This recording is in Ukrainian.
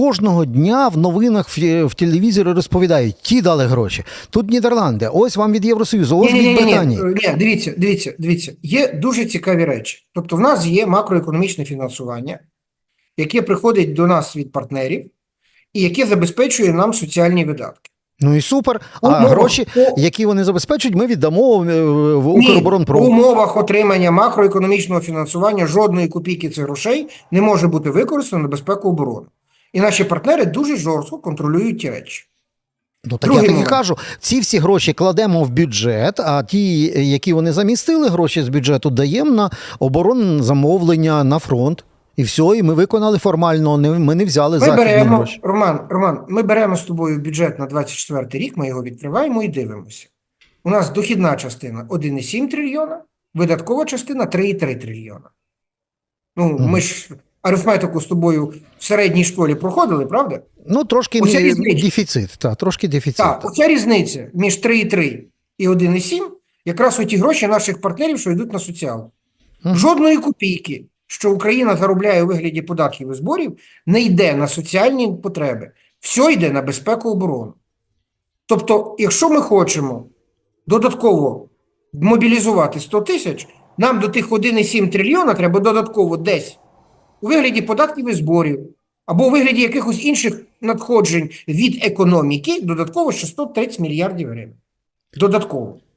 кожного дня в новинах в, в телевізорі розповідають, ті дали гроші. Тут Нідерланди, ось вам від Євросоюзу, ось від Британії. Ні, ні, дивіться, дивіться, дивіться. Є дуже цікаві речі. Тобто, в нас є макроекономічне фінансування, яке приходить до нас від партнерів, і яке забезпечує нам соціальні видатки. Ну і супер. А Умова. гроші, які вони забезпечують, ми віддамо е, в Ні, в умовах отримання макроекономічного фінансування жодної копійки цих грошей не може бути використано на безпеку оборони. І наші партнери дуже жорстко контролюють ті речі. Ну так Другий я тобі кажу, ці всі гроші кладемо в бюджет, а ті, які вони замістили, гроші з бюджету даємо на оборонне замовлення на фронт. І все, і ми виконали формально. Ми не взяли Ми західні беремо, гроші. Роман, Роман, ми беремо з тобою бюджет на 24 рік, ми його відкриваємо і дивимося. У нас дохідна частина 1,7 трильйона, видаткова частина 3,3 трильйона. Ну, Мгм. ми ж арифметику з тобою в середній школі проходили, правда? Ну трошки не, різниця. дефіцит. Та, трошки дефіцит. Так, оця різниця між 3,3 і 1,7 якраз оті гроші наших партнерів, що йдуть на соціал. Мгм. Жодної копійки, що Україна заробляє у вигляді податків і зборів, не йде на соціальні потреби. Все йде на безпеку оборону. Тобто, якщо ми хочемо додатково мобілізувати 100 тисяч, нам до тих 1,7 трильйона треба додатково десь у вигляді податків і зборів, або у вигляді якихось інших надходжень від економіки, додатково 630 мільярдів гривень. Додатково.